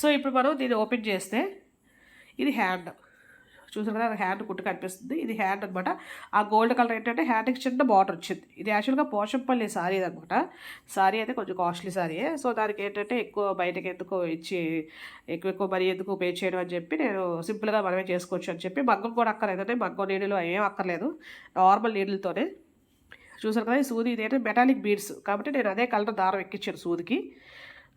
So ఇప్పుడు మనం దీన్ని ఓపెన్ చేస్తే ఇది హ్యాండ్ చూసారు కదా హ్యాండ్ కుట్టు కనిపిస్తుంది. ఇది హ్యాండ్ అనమాట ఆ గోల్డ్ కలర్ ఏంటంటే హ్యాండ్కి చిన్న బార్డర్ వచ్చింది. ఇది యాక్చువల్గా పోషంపల్లి సారీ అనమాట సారీ అయితే కొంచెం కాస్ట్లీ సారీయే సో దానికి ఏంటంటే ఎక్కువ బయటకి ఎందుకు ఇచ్చి ఎక్కువ ఎక్కువ మరి ఎందుకు పే చేయడం అని చెప్పి నేను సింపుల్గా మనమే చేసుకోవచ్చు అని చెప్పి మగ్గం కూడా అక్కర్లేదంటే మగ్గం నీళ్ళు ఏం అక్కర్లేదు. నార్మల్ నీళ్ళతోనే చూసారు కదా ఈ సూది ఇదేంటే మెటాలిక్ బీడ్స్ కాబట్టి నేను అదే కలర్ దారం ఎక్కించాను సూదికి.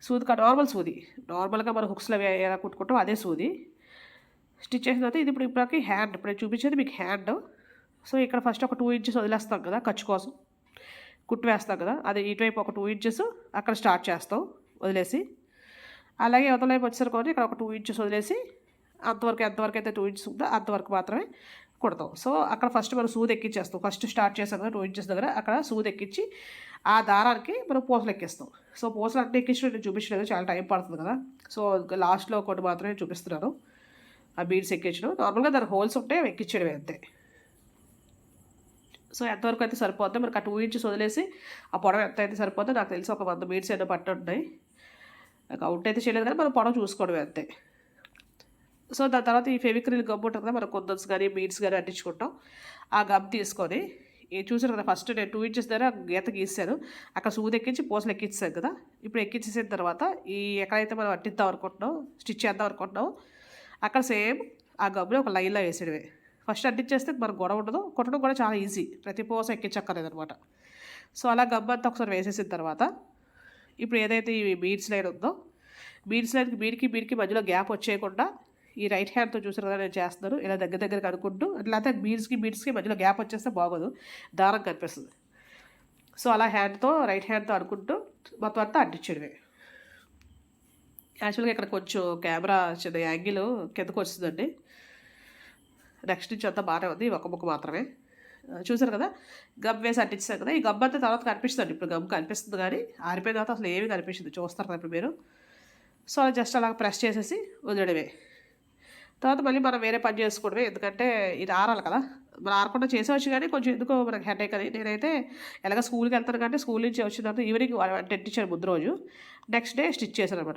సూది కా నార్మల్ సూది. నార్మల్గా మనం హుక్స్లో ఎలా కుట్టుకుంటాం అదే సూది. స్టిచ్ చేసిన తర్వాత ఇది ఇప్పుడు ఇప్పటికి హ్యాండ్ ఇప్పుడు నేను చూపించేది మీకు హ్యాండ్ సో ఇక్కడ ఫస్ట్ ఒక టూ ఇంచెస్ వదిలేస్తాం కదా ఖర్చు కోసం. కుట్టు వేస్తాం కదా అది ఇటువైపు ఒక టూ ఇంచెస్ అక్కడ స్టార్ట్ చేస్తాం వదిలేసి. అలాగే అవతలైపు వచ్చేసరికి ఇక్కడ ఒక టూ ఇంచెస్ వదిలేసి అంతవరకు ఎంతవరకు అయితే టూ ఇంచెస్ ఉందో అంతవరకు మాత్రమే కుడతాం. సో అక్కడ ఫస్ట్ మనం సూది ఎక్కించేస్తాం. ఫస్ట్ స్టార్ట్ చేసాం కదా టూ ఇంచెస్ దగ్గర అక్కడ సూది ఎక్కించి ఆ దారానికి మనం పూసలు ఎక్కిస్తాం. సో పూసలు అంటే ఎక్కించడం నేను చూపించలేదు చాలా టైం పడుతుంది కదా. సో లాస్ట్లో ఒకటి మాత్రమే చూపిస్తున్నాను. ఆ బీడ్స్ ఎక్కించడం. నార్మల్గా దాని హోల్స్ ఉంటే అవి ఎక్కించడమే అంతే. సో ఎంతవరకు అయితే సరిపోతుంది మనకు ఆ టూ ఇంచెస్ వదిలేసి ఆ పొడవ ఎంత అయితే సరిపోతుందో నాకు తెలిసి ఒక వంద బీడ్స్ ఏదో పట్టున్నాయి నాకు అవుట్ అయితే చేయలేదు కానీ మనం పొడవ చూసుకోవడమే అంతే. సో దాని తర్వాత ఈ ఫెవిక్రిల్ గమ్ ఉంటుంది కదా మనం కొందన్స్ కానీ బీడ్స్ కానీ అంటించుకుంటాం. ఆ గమ్ తీసుకొని చూసారు కదా ఫస్ట్ నేను టూ ఇంచెస్ దగ్గర గీత గీసాను అక్కడ సూది ఎక్కించి పూసలు ఎక్కించాను కదా. ఇప్పుడు ఎక్కించేసిన తర్వాత ఈ ఎక్కడైతే మనం అట్టిద్దాం అనుకుంటున్నాం స్టిచ్ చేద్దాం అనుకుంటున్నాం అక్కడ సేమ్ ఆ గబ్బులో ఒక లైన్లో వేసేయడమే. ఫస్ట్ అడ్డించేస్తే మనకు గొడవ ఉండదు. కొట్టడం కూడా చాలా ఈజీ ప్రతి పూస ఎక్కించక్కర్లేదు అనమాట సో అలా గమ్ అంతా ఒకసారి వేసేసిన తర్వాత ఇప్పుడు ఏదైతే ఈ బీడ్స్ లైన్ ఉందో బీడ్స్ లైన్కి బీడ్కి బీడ్కి మధ్యలో గ్యాప్ వచ్చేయకుండా ఈ రైట్ హ్యాండ్తో చూసారు కదా నేను చేస్తున్నాను ఇలా దగ్గర దగ్గర కనుక్కుంటూ లేకపోతే బీడ్స్కి బీడ్స్కి మధ్యలో గ్యాప్ వచ్చేస్తే బాగోదు. దారం కనిపిస్తుంది. సో అలా హ్యాండ్తో రైట్ హ్యాండ్తో అనుకుంటూ మొత్తం అంతా అంటించడమే. యాక్చువల్గా ఇక్కడ కొంచెం కెమెరా చిన్న యాంగిల్ కిందకు వస్తుందండి నెక్స్ట్ నుంచి అంతా బాగానే ఉంది. ఒక ముక్క మాత్రమే. చూసారు కదా? గమ్ వేసి అంటించారు కదా? ఈ గమ్ అంతా తర్వాత కనిపిస్తుంది ఇప్పుడు గమ్ కనిపిస్తుంది కానీ ఆరిపోయిన తర్వాత అసలు ఏమీ కనిపించింది. చూస్తారు కదా ఇప్పుడు మీరు. సో జస్ట్ అలా ప్రెస్ చేసేసి వదిలడమే తర్వాత మళ్ళీ మనం వేరే పని చేసుకోవడమే. ఎందుకంటే ఇది ఆరాలి కదా. మనం ఆరకుండా చేసేవచ్చు కానీ కొంచెం ఎందుకో మనకి హెడేక్ అని నేనైతే ఎలాగ స్కూల్కి వెళ్తాను కంటే స్కూల్ నుంచి వచ్చిన తర్వాత ఈవినింగ్ అంటించాను ముందు రోజు నెక్స్ట్ డే స్టిచ్ చేశాను అనమాట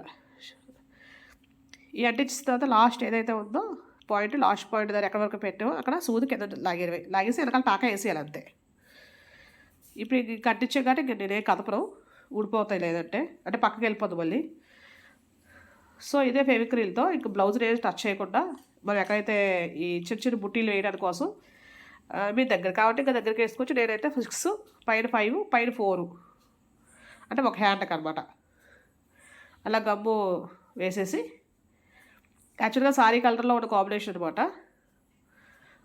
ఈ అంటించిన తర్వాత లాస్ట్ ఏదైతే ఉందో పాయింట్ లాస్ట్ పాయింట్ దాన్ని ఎక్కడి వరకు పెట్టామో అక్కడ సూది కింద లాగేవి లాగేసి వెనకాల టాకా వేసేయాలి అంతే. ఇప్పుడు ఇది కట్టించే కాబట్టి ఇంక నేనే కదపను. ఊడిపోతాయి లేదంటే. అంటే పక్కకి వెళ్ళిపోదు మళ్ళీ. సో ఇదే ఫెవిక్రిల్తో ఇంక బ్లౌజ్ ఏది టచ్ చేయకుండా మరి ఎక్కడైతే ఈ చిన్న చిన్న బుట్టీలు వేయడం కోసం మీ దగ్గర కాబట్టి ఇంకా దగ్గరికి వేసుకోవచ్చు నేనైతే సిక్స్ పైన ఫైవ్ పైన ఫోరు. అంటే ఒక హ్యాండ్కి అనమాట అలా గమ్ము వేసేసి యాక్చువల్గా సారీ కలర్లో ఉన్న కాంబినేషన్ అనమాట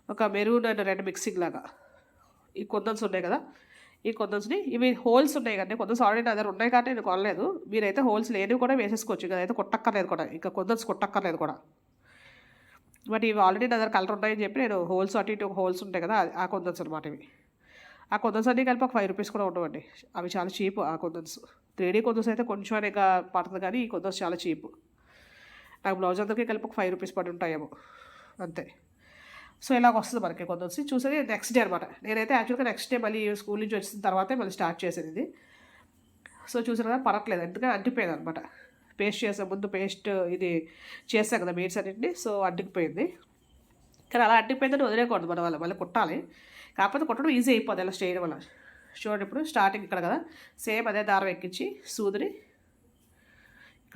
ఒక మెరూన్ అండ్ రెడ్ మిక్సింగ్ లాగా. ఈ కొందన్స్ ఉన్నాయి కదా ఈ కొందన్స్ని ఇవి హోల్స్ ఉన్నాయి కదా కొందరు ఆల్రెడీ నా దగ్గర ఉన్నాయి కానీ నేను కొనలేదు. మీరైతే హోల్స్ లేనివి కూడా వేసేసుకోవచ్చు కదా అయితే కొట్టక్కర్లేదు కూడా ఇంకా కొందరు కొట్టక్కర్లేదు కూడా. బట్ ఇవి ఆల్రెడీ నా దగ్గర కలర్ ఉన్నాయని చెప్పి నేను హోల్స్ అటు ఇటు హోల్స్ ఉంటాయి కదా ఆ- ఆ కొందన్స్ అనమాట ఇవి. ఆ కొందన్స్ అన్నీ కలిపి ఒక ఫైవ్ రూపీస్ కూడా ఉండవండి. అవి చాలా చీప్ ఆ కొందన్స్ త్రీ డీ కొందన్స్ అయితే కొంచెం ఇంకా పడుతుంది కానీ ఈ కొందన్స్ చాలా చీప్ నాకు బ్లౌజ్ అందరికీ కలిపి ఒక ఫైవ్ రూపీస్ పడి ఉంటాయేమో. అంతే. సో ఇలాగ వస్తుంది మనకి కొందరికి చూసేది నెక్స్ట్ డే అనమాట నేనైతే యాక్చువల్గా నెక్స్ట్ డే మళ్ళీ స్కూల్ నుంచి వచ్చిన తర్వాతే మళ్ళీ స్టార్ట్ చేసేది ఇది. సో చూసారు కదా పడట్లేదు. ఎందుకంటే అంటిపోయింది అనమాట పేస్ట్ చేసే ముందు పేస్ట్ ఇది చేస్తాం కదా మీట్స్ అన్నింటినీ సో అంటికిపోయింది. కానీ అలా అంటిపోయిందని వదిలేయకూడదు మన వాళ్ళు మళ్ళీ కుట్టాలి. కాకపోతే కుట్టడం ఈజీ అయిపోద్ది అలా చేయడం వల్ల. చూడండి ఇప్పుడు స్టార్టింగ్ ఇక్కడ కదా సేమ్ అదే దారం ఎక్కించి సూదిని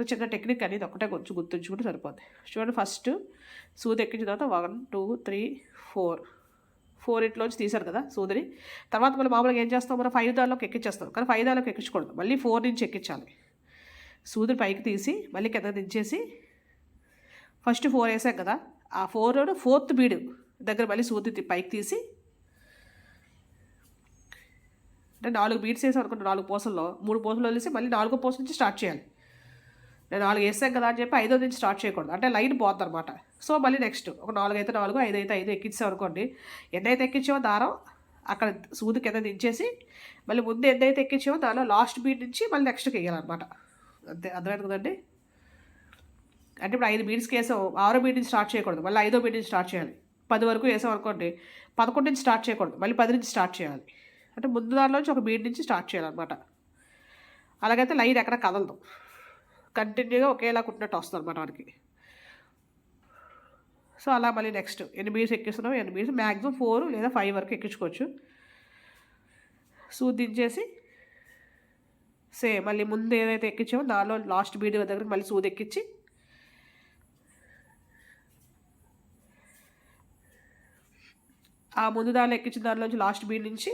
ఇక్కడ చిన్న టెక్నిక్ అనేది ఒకటే కొంచెం గుర్తుంచుకుంటే సరిపోద్ది. చూడండి ఫస్ట్ సూది ఎక్కించిన తర్వాత one two three four. Four ఇంట్లోంచి తీశారు కదా సూదిని. తర్వాత మనం మామూలుగా ఏం చేస్తాం మనం? ఫైవ్ దానిలోకి ఎక్కించేస్తాం కానీ ఫైవ్ దానిలోకి ఎక్కించకూడదు. మళ్ళీ ఫోర్ నుంచి ఎక్కించాలి. సూదిని పైకి తీసి మళ్ళీ కింద దించేసి ఫస్ట్ ఫోర్ వేసాం కదా. ఆ ఫోర్ ఫోర్త్ బీడు దగ్గర మళ్ళీ సూది పైకి తీసి అంటే నాలుగు బీట్స్ వేసాం అనుకుంటే నాలుగు పూసల్లో మూడు పూసలు వదిలేసి మళ్ళీ నాలుగో పూస నుంచి స్టార్ట్ చేయాలి. నేను నాలుగు వేసాం కదా అని చెప్పి ఐదో నుంచి స్టార్ట్ చేయకూడదు. అంటే లైన్ పోద్ది అనమాట సో మళ్ళీ నెక్స్ట్ ఒక నాలుగు అయితే నాలుగు ఐదు అయితే ఐదు ఎక్కించాం అనుకోండి. ఎన్నైతే ఎక్కించామో దారం అక్కడ సూది కింద దించేసి మళ్ళీ ముందు ఎన్నైతే ఎక్కించామో దానిలో లాస్ట్ బీట్ నుంచి మళ్ళీ నెక్స్ట్కి వేయాలన్నమాట అంతే అర్థమైంది కదండి? అంటే ఇప్పుడు ఐదు బీట్స్కి వేసాం ఆరో బీట్ నుంచి స్టార్ట్ చేయకూడదు. మళ్ళీ ఐదో బీట్ నుంచి స్టార్ట్ చేయాలి. పది వరకు వేసాం అనుకోండి పదకొండు నుంచి స్టార్ట్ చేయకూడదు. మళ్ళీ పది నుంచి స్టార్ట్ చేయాలి. అంటే ముందు దానిలోంచి ఒక బీట్ నుంచి స్టార్ట్ చేయాలన్నమాట అలాగైతే లైన్ ఎక్కడ కదలదు. కంటిన్యూగా ఒకేలా కుట్టినట్టు వస్తుంది అనమాట మనకి సో అలా మళ్ళీ నెక్స్ట్ ఎన్ని బీస్ ఎక్కిస్తున్నాం ఎన్ని బీస్ మ్యాక్సిమం ఫోర్ లేదా ఫైవ్ వరకు ఎక్కించుకోవచ్చు. సూది దించేసి సేమ్ మళ్ళీ ముందు ఏదైతే ఎక్కించామో దానిలో లాస్ట్ బీడ్ దగ్గరికి మళ్ళీ సూది ఎక్కించి ఆ ముందు దానిలో ఎక్కించిన దానిలోంచి లాస్ట్ బీడ్ నుంచి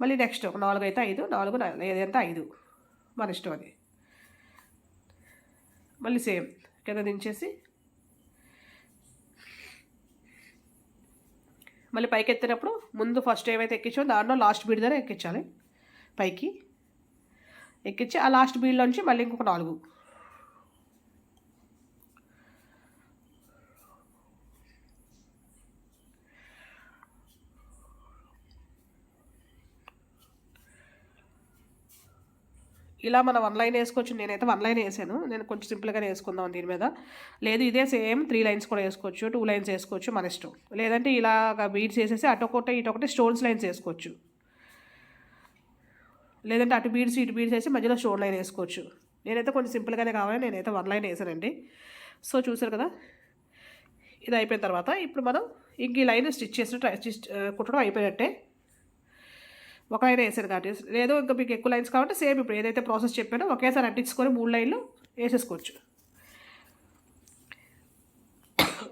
మళ్ళీ నెక్స్ట్ ఒక నాలుగు అయితే ఐదు నాలుగు ఏదైతే ఐదు మన ఇష్టం అది. మళ్ళీ సేమ్ కింద దించేసి మళ్ళీ పైకి ఎత్తినప్పుడు ముందు ఫస్ట్ ఏమైతే ఎక్కించామో దాంట్లో లాస్ట్ బీడ్ దగ్గర ఎక్కించాలి. పైకి ఎక్కించి ఆ లాస్ట్ బీడ్లోంచి మళ్ళీ ఇంకొక నాలుగు. ఇలా మనం వన్ లైన్ వేసుకోవచ్చు. నేనైతే వన్ లైన్ వేసాను. నేను కొంచెం సింపుల్గానే వేసుకుందాం దీని మీద. లేదు ఇదే సేమ్ త్రీ లైన్స్ కూడా వేసుకోవచ్చు. టూ లైన్స్ వేసుకోవచ్చు మన ఇష్టం. లేదంటే ఇలాగ బీడ్స్ వేసేసి అటు ఇటొకటి ఇటు ఒకటి స్టోన్స్ లైన్స్ వేసుకోవచ్చు. లేదంటే అటు బీడ్స్ ఇటు బీడ్స్ వేసి మధ్యలో స్టోన్ లైన్ వేసుకోవచ్చు. నేనైతే కొంచెం సింపుల్గానే కావాలి. నేనైతే వన్ లైన్ వేసానండి. సో చూసారు కదా? ఇది అయిపోయిన తర్వాత ఇప్పుడు మనం ఇంక ఈ లైన్ స్టిచ్ చేసిన ట్రై స్టిచ్ కుట్టడం అయిపోయినట్టే. ఒక లైన్ వేసారు కాబట్టి లేదు ఇంకా మీకు ఎక్కువ లైన్స్ కాబట్టి సేమ్ ఇప్పుడు ఏదైతే ప్రాసెస్ చెప్పానో ఒకేసారి అంటించుకొని మూడు లైన్లు వేసేసుకోవచ్చు.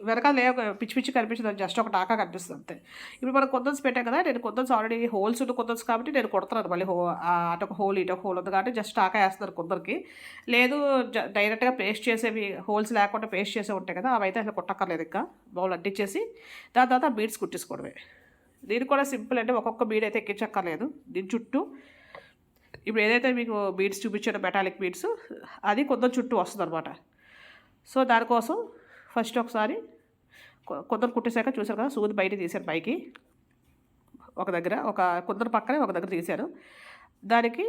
వెనకాల లే పిచ్చి పిచ్చి కనిపించదు జస్ట్ ఒక టాకా కనిపిస్తుంది అంతే. ఇప్పుడు మనం కొందన్స్ పెట్టాం కదా నేను కొందన్స్ ఆల్రెడీ హోల్స్ ఉన్న కొందన్స్ కాబట్టి నేను కొడుతున్నాను మళ్ళీ హో అటు ఒక హోల్ ఇటు ఒక హోల్ ఉంది కాబట్టి జస్ట్ టాకా వేస్తున్నారు కొందరికి. లేదు జ- డైరెక్ట్గా పేస్ట్ చేసేవి హోల్స్ లేకుండా పేస్ట్ చేసే ఉంటాయి కదా అవి అయితే అసలు కొట్టక్కర్లేదు ఇంకా. బౌల్ అంటించేసి దాని తర్వాత బీడ్స్ కుట్టేసుకోవడమే. దీనికి కూడా సింపుల్ అంటే ఒక్కొక్క బీడ్ అయితే ఎక్కించక్కర్లేదు. దీని చుట్టూ ఇప్పుడు ఏదైతే మీకు బీడ్స్ చూపించానో మెటాలిక్ బీడ్స్ అది కొందరు చుట్టూ వస్తుంది అనమాట సో దానికోసం ఫస్ట్ ఒకసారి కొందరు కుట్టేశాక చూసారు కదా సూది బయట తీశారు పైకి. ఒక దగ్గర ఒక కొందరు పక్కనే ఒక దగ్గర తీశాను దానికి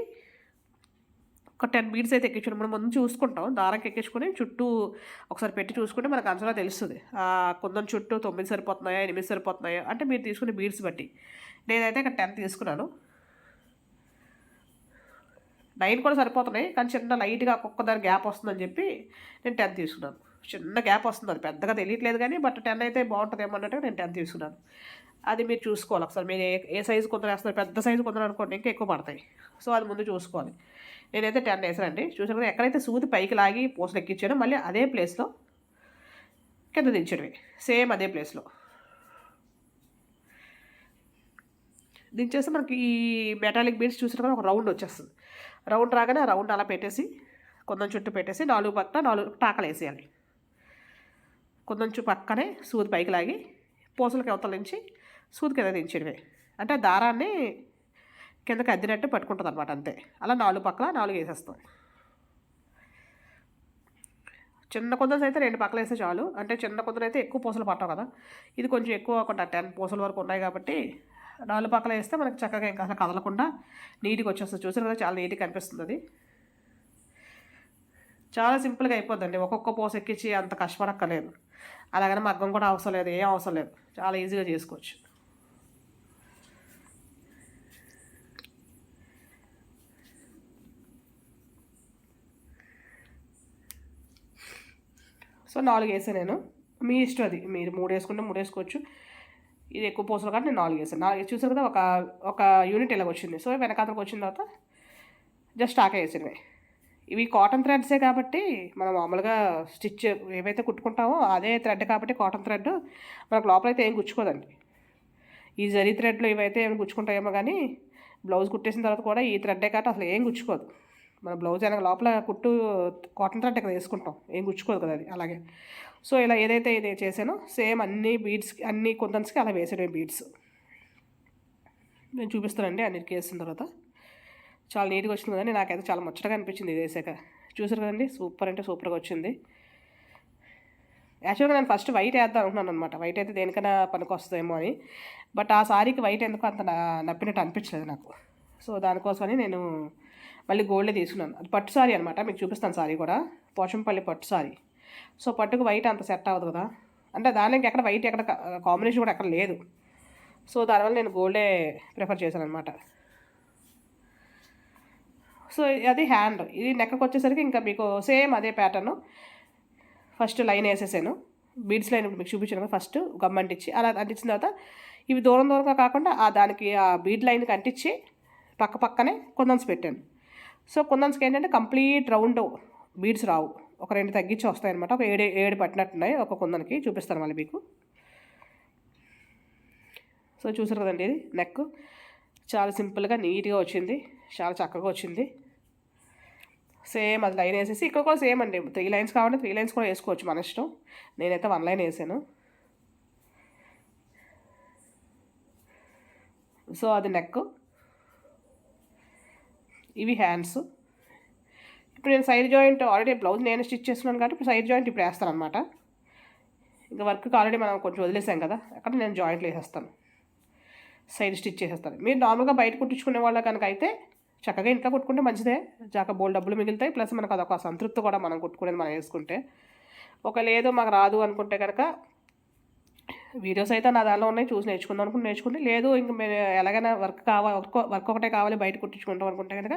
ఒక టెన్ బీడ్స్ అయితే ఎక్కించుకుని మనం ముందు చూసుకుంటాం. దారానికి ఎక్కించుకుని చుట్టూ ఒకసారి పెట్టి చూసుకుంటే మనకు అంచనా తెలుస్తుంది. ఆ కొందరు చుట్టూ తొమ్మిది సరిపోతున్నాయా ఎనిమిది సరిపోతున్నాయా అంటే మీరు తీసుకునే బీడ్స్ బట్టి. నేనైతే ఇక్కడ టెన్ తీసుకున్నాను. నైన్ కూడా సరిపోతున్నాయి కానీ చిన్న లైట్గా ఒక్కొక్క దాని గ్యాప్ వస్తుందని చెప్పి నేను టెన్ తీసుకున్నాను. చిన్న గ్యాప్ వస్తుంది. అది పెద్దగా తెలియట్లేదు కానీ బట్ టెన్ అయితే బాగుంటుంది అన్నట్టు నేను టెన్ తీసుకున్నాను. అది మీరు చూసుకోవాలి. ఒకసారి మీరు ఏ ఏ సైజు కొందరు వేస్తున్నారు? పెద్ద సైజు కొందరు అనుకోండి ఇంకా ఎక్కువ పడతాయి. సో అది ముందు చూసుకోవాలి. నేనైతే టెన్ వేసానండి. చూసాను కదా ఎక్కడైతే సూది పైకి లాగి పూసలు ఎక్కించానో మళ్ళీ అదే ప్లేస్లో కింద దించడమే. సేమ్ అదే ప్లేస్లో. దించేస్తే మనకి ఈ మెటాలిక్ బీడ్స్ చూసిన కదా ఒక రౌండ్ వచ్చేస్తుంది. రౌండ్ రాగానే ఆ రౌండ్ అలా పెట్టేసి కొందం చుట్టూ పెట్టేసి నాలుగు పక్కన నాలుగు టాకలు వేసేయాలి. కొంచెం పక్కనే సూది పైకి లాగి పూసలకి అవతల నుంచి సూది కింద దించడమే అంటే దారాన్ని కిందకి అద్దినట్టు పట్టుకుంటుంది అనమాట అంతే. అలా నాలుగు పక్కల నాలుగు వేసేస్తాం. చిన్న కొందరు అయితే రెండు పక్కలు వేస్తే చాలు. అంటే చిన్న కొందరు అయితే ఎక్కువ పూసలు పట్టవు కదా. ఇది కొంచెం ఎక్కువ ఒక టెన్ పూసల వరకు ఉన్నాయి కాబట్టి నాలుగు పక్కల వేస్తే మనకి చక్కగా ఇంకా అసలు కదలకుండా నీట్గా వచ్చేస్తుంది. చూసారు కదా చాలా నీట్గా కనిపిస్తుంది అది. చాలా సింపుల్గా అయిపోద్దండి. ఒక్కొక్క పూస ఎక్కించి అంత కష్టపడక్కర్లేదు. అలాగని మగ్గం కూడా అవసరం లేదు ఏం అవసరం లేదు. చాలా ఈజీగా చేసుకోవచ్చు. సో నాలుగు వేసాను నేను. మీ ఇష్టం అది. మీరు మూడు వేసుకుంటే మూడు వేసుకోవచ్చు. ఇది ఎక్కువ పోసలు కాబట్టి నేను నాలుగు వేసాను. నాలుగు చూసారు కదా ఒక ఒక యూనిట్ ఇలాగ వచ్చింది. సో వెనకాతలకు వచ్చిన తర్వాత జస్ట్ ఆక వేసినవి. ఇవి కాటన్ థ్రెడ్సే కాబట్టి మనం మామూలుగా స్టిచ్ ఏవైతే కుట్టుకుంటామో అదే థ్రెడ్ కాబట్టి కాటన్ థ్రెడ్ మనకు లోపల అయితే ఏం గుచ్చుకోదండి. ఈ జరీ థ్రెడ్లు ఇవైతే ఏమి గుచ్చుకుంటాయేమో కానీ బ్లౌజ్ కుట్టేసిన తర్వాత కూడా ఈ థ్రెడ్డే కాబట్టి అసలు ఏం గుచ్చుకోదు. మన బ్లౌజ్ వెనక లోపల కుట్టు కాటన్ థ్రెడ్ ఇక్కడ వేసుకుంటాం ఏం గుచ్చుకోదు కదా అది అలాగే. సో ఇలా ఏదైతే ఇది చేసానో సేమ్ అన్ని బీడ్స్కి అన్ని కొందన్స్కి అలా వేసేయడమే బీడ్స్. నేను చూపిస్తానండి అన్నిటికీ వేసిన తర్వాత. చాలా నీట్గా వచ్చింది కదండి. నాకైతే చాలా ముచ్చటగా అనిపించింది ఇది వేసాక. చూసారు కదండి? సూపర్ అంటే సూపర్గా వచ్చింది. యాక్చువల్గా నేను ఫస్ట్ వైట్ వేద్దాం అనుకున్నాను అనమాట వైట్ అయితే దేనికైనా పనికి వస్తుందేమో అని. బట్ ఆ సారీకి వైట్ ఎందుకు అంత నా- నప్పినట్టు అనిపించలేదు నాకు. సో దానికోసమని నేను మళ్ళీ గోల్డే తీసుకున్నాను. అది పట్టు సారీ అనమాట మీకు చూపిస్తాను సారీ కూడా. పోచంపల్లి పట్టు సారీ. సో పట్టుకు వైట్ అంత సెట్ అవ్వదు కదా. అంటే దానికి ఎక్కడ వైట్ ఎక్కడ కాంబినేషన్ కూడా ఎక్కడ లేదు. సో దానివల్ల నేను గోల్డే ప్రిఫర్ చేశాను అనమాట సో అది హ్యాండ్. ఇది నెక్కకు వచ్చేసరికి ఇంకా మీకు సేమ్ అదే ప్యాటర్న్. ఫస్ట్ లైన్ వేసేసాను. బీడ్స్ లైన్ మీకు చూపించాను ఫస్ట్ గమ్ అంటించి అలా అంటించిన తర్వాత ఇవి దూరం దూరంగా కాకుండా ఆ దానికి ఆ బీడ్ లైన్కి అంటించి పక్క పక్కనే కుందన్స్ పెట్టాను. సో కుందన్స్కి ఏంటంటే కంప్లీట్ రౌండ్ బీడ్స్ రావు. ఒక రెండు తగ్గించి వస్తాయన్నమాట. ఒక ఏడు ఏడు పట్టినట్టున్నాయి ఒక కుందన్కి. చూపిస్తాను మళ్ళీ మీకు. సో చూసారు కదండి ఇది నెక్ చాలా సింపుల్గా నీట్గా వచ్చింది. చాలా చక్కగా వచ్చింది. సేమ్ అది లైన్ వేసేసి ఇక్కడ కూడా సేమ్ అండి. త్రీ లైన్స్ కావాలంటే త్రీ లైన్స్ కూడా వేసుకోవచ్చు మన ఇష్టం. నేనైతే వన్ లైన్ వేసాను. సో అది నెక్ ఇవి హ్యాండ్స్ ఇప్పుడు నేను సైడ్ జాయింట్ ఆల్రెడీ బ్లౌజ్ నేను స్టిచ్ చేస్తున్నాను కాబట్టి ఇప్పుడు సైడ్ జాయింట్ ఇప్పుడు వేస్తాను అనమాట ఇంకా వర్క్కి ఆల్రెడీ మనం కొంచెం వదిలేసాం కదా అక్కడ నేను జాయింట్లు వేసేస్తాను. సైడ్ స్టిచ్ చేసేస్తాను. మీరు నార్మల్గా బయట కుట్టించుకునే వాళ్ళ కనుక అయితే చక్కగా ఇంట్లో కుట్టుకుంటే మంచిదే. జాక బోల్ డబ్బులు మిగులుతాయి. ప్లస్ మనకు అదొక సంతృప్తి కూడా మనం కుట్టుకునేది మనం వేసుకుంటే. ఒక లేదు మాకు రాదు అనుకుంటే కనుక వీడియోస్ అయితే నా దానిలో ఉన్నాయి. చూసి నేర్చుకుందాం అనుకుంటే నేర్చుకుంటే లేదు ఇంక మేము ఎలాగైనా వర్క్ కావాలి వర్క్ వర్క్ ఒకటే కావాలి బయట కుట్టించుకుంటాం అనుకుంటే కనుక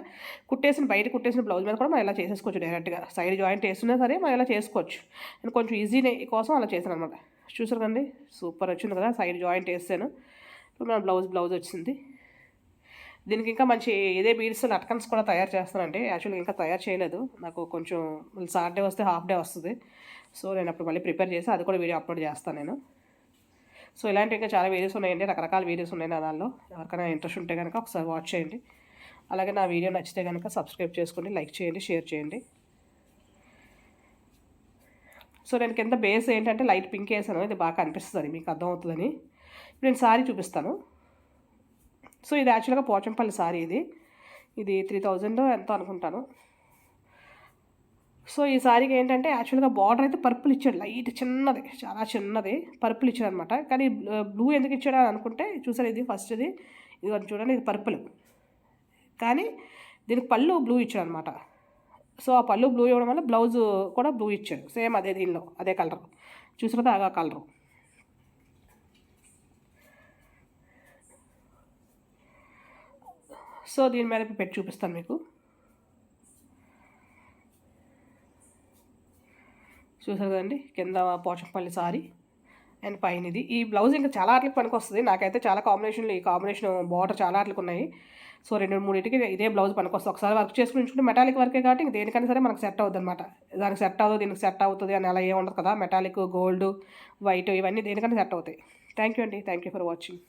కుట్టేసిన బయట కుట్టేసిన బ్లౌజ్ మీద కూడా మనం ఇలా చేసేసుకోవచ్చు డైరెక్ట్గా సైడ్ జాయింట్ వేస్తున్నా సరే మనం ఇలా చేసుకోవచ్చు. నేను కొంచెం ఈజీ కోసం అలా చేశాను అనమాట చూసారు కండి సూపర్ వచ్చింది కదా సైడ్ జాయింట్ వేసాను. ఇప్పుడు మన బ్లౌజ్ బ్లౌజ్ వచ్చింది. దీనికి ఇంకా మంచి ఇదే బీడ్స్ లట్కన్స్ కూడా తయారు చేస్తానండి. యాక్చువల్గా ఇంకా తయారు చేయలేదు. నాకు కొంచెం సాటర్డే వస్తే హాఫ్ డే వస్తుంది. సో నేను అప్పుడు మళ్ళీ ప్రిపేర్ చేసి అది కూడా వీడియో అప్లోడ్ చేస్తాను నేను. సో ఇలాంటివి ఇంకా చాలా వీడియోస్ ఉన్నాయండి. రకరకాల వీడియోస్ ఉన్నాయి నా దానిలో. ఎవరికైనా ఇంట్రెస్ట్ ఉంటే కనుక ఒకసారి వాచ్ చేయండి. అలాగే నా వీడియో నచ్చితే కనుక సబ్స్క్రైబ్ చేసుకోండి లైక్ చేయండి షేర్ చేయండి. సో నేను కింద బేస్ ఏంటంటే లైట్ పింక్ వేసాను. ఇది బాగా కనిపిస్తుంది. మీకు అర్థమవుతుందని. ఇప్పుడు నేను సారీ చూపిస్తాను. సో ఇది యాక్చువల్గా పోచంపల్లి సారీ ఇది. ఇది త్రీ థౌజండ్ ఎంతో అనుకుంటాను. సో ఈ సారీకి ఏంటంటే యాక్చువల్గా బార్డర్ అయితే పర్పుల్ ఇచ్చాడు లైట్ చిన్నది చాలా చిన్నది పర్పుల్ ఇచ్చాడు అనమాట కానీ బ్లూ ఎందుకు ఇచ్చాడు అని అనుకుంటే చూసారు ఇది ఫస్ట్ ఇది ఇది చూడండి ఇది పర్పుల్. కానీ దీనికి పళ్ళు బ్లూ ఇచ్చాడు అనమాట సో ఆ పళ్ళు బ్లూ ఇవ్వడం వల్ల బ్లౌజ్ కూడా బ్లూ ఇచ్చాడు సేమ్ అదే దీనిలో అదే కలర్. చూసిన ఆ కలరు. సో దీని మీద పెట్టి చూపిస్తాను మీకు. చూసారు కదండి? కింద పోచంపల్లి సారీ అండ్ పైన ఇది ఈ బ్లౌజ్ ఇంకా చాలా ఆటలకు పనికి వస్తుంది నాకైతే చాలా కాంబినేషన్లు ఈ కాంబినేషన్ బార్డర్ చాలా ఆటలకు ఉన్నాయి. సో రెండు మూడింటికి ఇదే బ్లౌజ్ పనికి వస్తుంది ఒకసారి వర్క్ చేసుకుని ఉంచుకుంటే మెటాలిక్ వర్కే కాబట్టి ఇంక దేనికైనా సరే మనకు సెట్ అవుతుంది అనమాట దానికి సెట్ అవ్వదు దీనికి సెట్ అవుతుంది అని అలా ఉండదు కదా. మెటాలిక్ గోల్డ్ వైట్ ఇవన్నీ దేనికైనా సెట్ అవుతాయి. థ్యాంక్ యూ అండి. Thank you for watching.